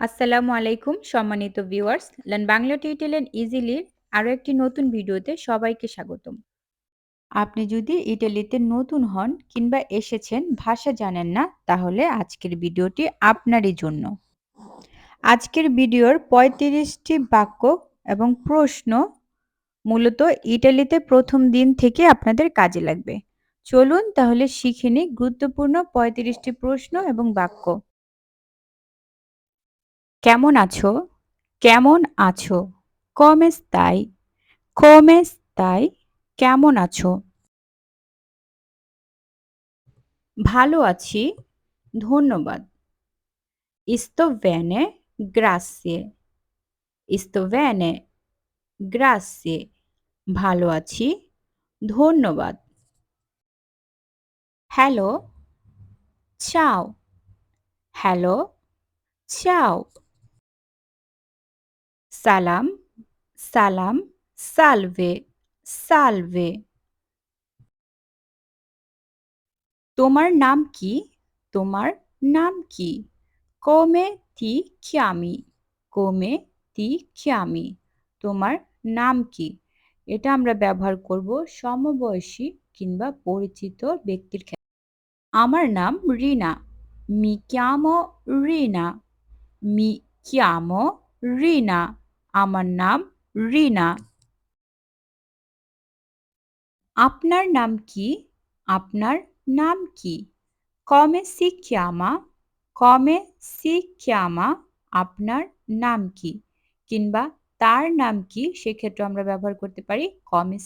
আসসালামু আলাইকুম, সম্মানিত ভিউয়ার্স লার্ন বাংলা টিউটোরিয়াল ইজিলির আরও একটি নতুন ভিডিওতে সবাইকে স্বাগতম। আপনি যদি ইটালিতে নতুন হন কিংবা এসেছেন, ভাষা জানেন না, তাহলে আজকের ভিডিওটি আপনারই জন্য। আজকের ভিডিওর পঁয়ত্রিশটি বাক্য এবং প্রশ্ন মূলত ইটালিতে প্রথম দিন থেকে আপনাদের কাজে লাগবে। চলুন তাহলে শিখে নিই গুরুত্বপূর্ণ পঁয়ত্রিশটি প্রশ্ন এবং বাক্য। কেমন আছো? কেমন আছো? কমেস তাই। কমেস তাই। কেমন আছো? ভালো আছি। ধন্যবাদ। ইস্তো ভ্যানে গ্রাসিয়ে। ইস্তো ভ্যানে গ্রাসিয়ে। ভালো আছি। ধন্যবাদ। হ্যালো। চাও। হ্যালো। চাও। সালাম সালাম, সালভে সালভে। তোমার নাম কি? তোমার নাম কি? কোমে তি খিয়ামি কোমে তি খিয়ামি। তোমার নাম কি? এটা আমরা ব্যবহার করব সমবয়সী কিংবা পরিচিত ব্যক্তির ক্ষেত্রে। আমার নাম রিনা। মি ক্যামো রিনা। মি ক্যামো রিনা। আমার নাম রিনা। আপনার নাম কি? আপনার নাম কি? কমে সি ক্যামা কমে সি ক্যামা আপনার নাম কি? কিংবা তার নাম কি? সেক্ষেত্রে আমরা ব্যবহার করতে পারি কমে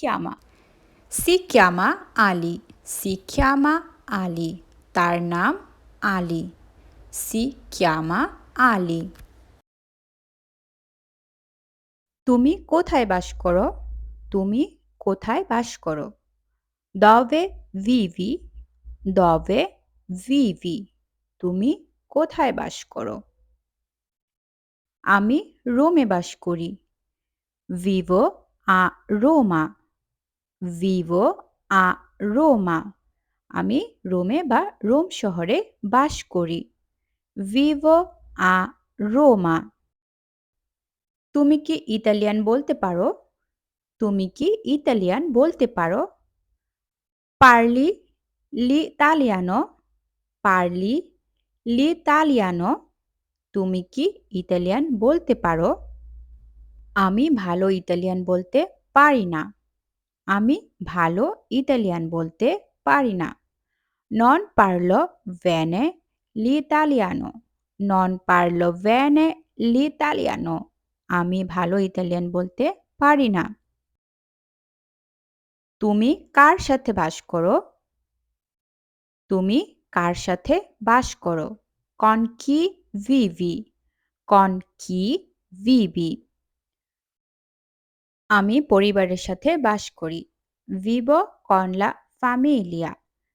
ক্যামা সি ক্যামা আলী। সি ক্যামা আলী। তার নাম আলী। সি ক্যামা আলী। তুমি কোথায় বাস করো? তুমি কোথায় বাস করো? দবে ভিভি দবে ভিভি, তুমি কোথায় বাস করো? আমি রোমে বাস করি। ভিভো আ রোমা, ভিভো আ রোমা, আমি রোমে বা রোম শহরে বাস করি। ভিভো আ রোমা তুমি কি ইতালিয়ান বলতে পারো? তুমি কি ইতালিয়ান বলতে পারো? পারলি লিতালিয়ানো পারলি লিতালিয়ানো তুমি কি ইতালিয়ান বলতে পারো? আমি ভালো ইতালিয়ান বলতে পারি না। আমি ভালো ইতালিয়ান বলতে পারি না। নন পারল ভ্যানে লি লিতালিয়ানো নন পারল ভ্যানে লি লিতালিয়ানো আমি ভালো ইতালিয়ান বলতে পারি না। তুমি কার সাথে বাস করো? তুমি কার সাথে বাস করো? কন কি ভিভি কন কি ভিভি আমি পরিবারের সাথে বাস করি। ভিভো কনলা ফামিলিয়া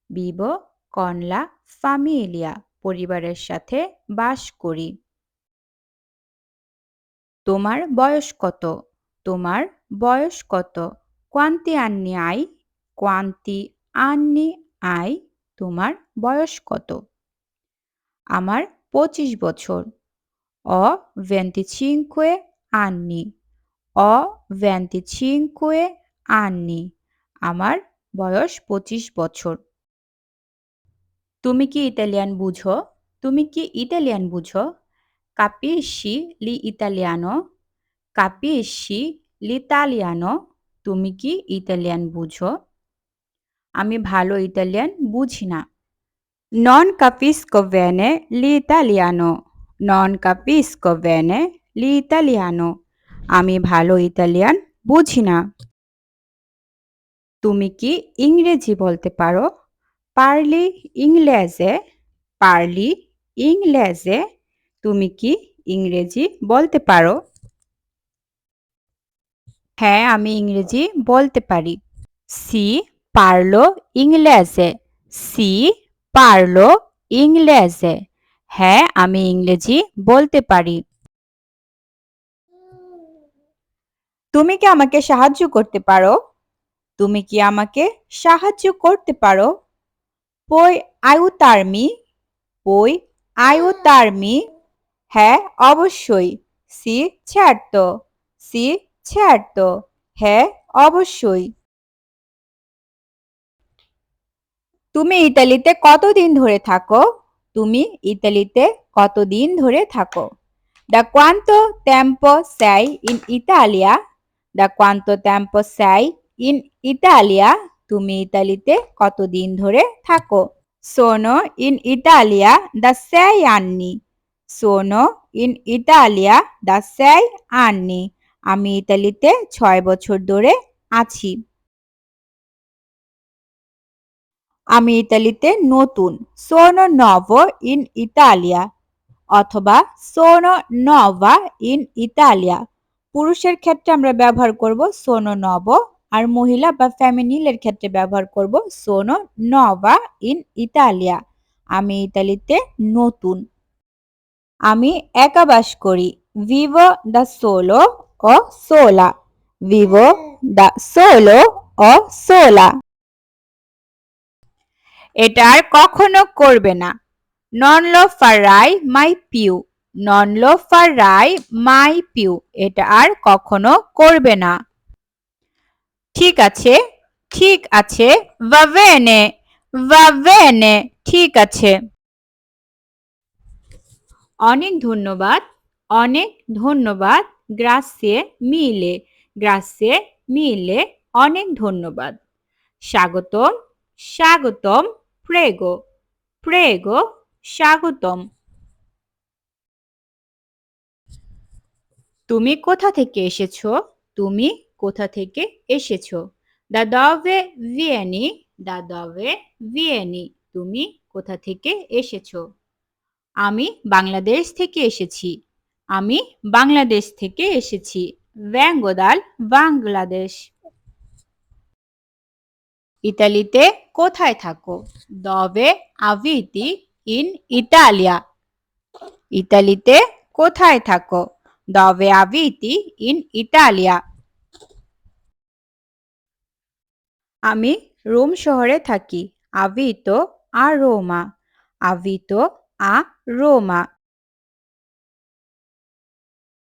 ভিভো কনলা ফামিলিয়া পরিবারের সাথে বাস করি। তোমার বয়স কত? তোমার বয়স কত? কোয়ান্তি আন্নি আই কোয়ান্তি আন্নি আই, তোমার বয়স কত? আমার পঁচিশ বছর। অ ভেন্টিচিঙ্কুয়ে আন্নি। অ ভেন্টিচিঙ্কুয়ে আন্নি। আমার বয়স পঁচিশ বছর। তুমি কি ইতালিয়ান বুঝো? তুমি কি ইতালিয়ান বুঝো? লি ইতালিয়ানো কাপিসি লিতালিয়ানো তুমি কি ইতালিয়ান বুঝো আমি ভালো ইতালিয়ান বুঝি না নন কাপিসকো ভেনে লিতালিয়ানো নন কাপিসকো ভেনে লিতালিয়ানো আমি ভালো ইতালিয়ান বুঝি না তুমি কি ইংরেজি বলতে পারো পারলি ইংলেজে পারলি ইংলেজে তুমি কি ইংরেজি বলতে পারো? হ্যাঁ আমি ইংরেজি বলতে পারি। সি পারল ইংলেজে। সি পারল ইংলেজে। হ্যাঁ আমি ইংরেজি বলতে পারি। তুমি কি আমাকে সাহায্য করতে পারো? তুমি কি আমাকে সাহায্য করতে পারো? পই আয়ুতার্মি পই আয়ুতার্মি হ্যাঁ অবশ্যই। সি ছাড়ত। সি ছাড়ত। হ্যাঁ অবশ্যই। তুমি ইতালিতে কতদিন ধরে থাকো? তুমি ইতালিতে কতদিন ধরে থাকো? দা কোয়ান্ত ট্যাম্পো স্যাই ইন ইতালিয়া দা কোয়ান্ত ট্যাম্পো স্যাই ইন ইতালিয়া তুমি ইতালিতে কতদিন ধরে থাকো? সোনো ইন ইতালিয়া দা স্যাই আননি Sono in Italia da sei anni. আমি ইতালিতে ছয় বছর ধরে আছি। আমি ইতালিতে নতুন। সোনো নভো ইন ইতালিয়া অথবা সোনো নভা ইন ইতালিয়া পুরুষের ক্ষেত্রে আমরা ব্যবহার করব সোনো নব আর মহিলা বা ফ্যামিনিলের ক্ষেত্রে ব্যবহার করব সোনো নভা ইন ইতালিয়া আমি ইতালিতে নতুন। আমি একা বাস করি। ভিভো দা সোলো ও সোলা ভিভো দা সোলো ও সোলা এটা আর কখনো করবে না। নন লো ফারাই মাই পিউ নন লো ফারাই মাই পিউ এটা আর কখনো করবে না। ঠিক আছে? ঠিক আছে। ভাভেনে ভাভেনে ঠিক আছে। অনেক ধন্যবাদ অনেক ধন্যবাদ, গ্রাসে মিলে গ্রাসে মিলে অনেক ধন্যবাদ। স্বাগতম স্বাগতম, প্রেগো প্রেগো, স্বাগতম। তুমি কোথা থেকে এসেছ? তুমি কোথা থেকে এসেছ? দাদাভে ভিয়েনি দাদাভে ভিয়েনি, তুমি কোথা থেকে এসেছ? আমি বাংলাদেশ থেকে এসেছি। আমি বাংলাদেশ থেকে এসেছি। ভ্যাঙ্গোদাল, বাংলাদেশ। ইতালিতে কোথায় থাকো? দবে আভিতি ইন ইতালিয়া। ইতালিতে কোথায় থাকো? দবে আভিতি ইন ইতালিয়া। আমি রোম শহরে থাকি। আভিতো আর রোমা আভিতো আ রোমা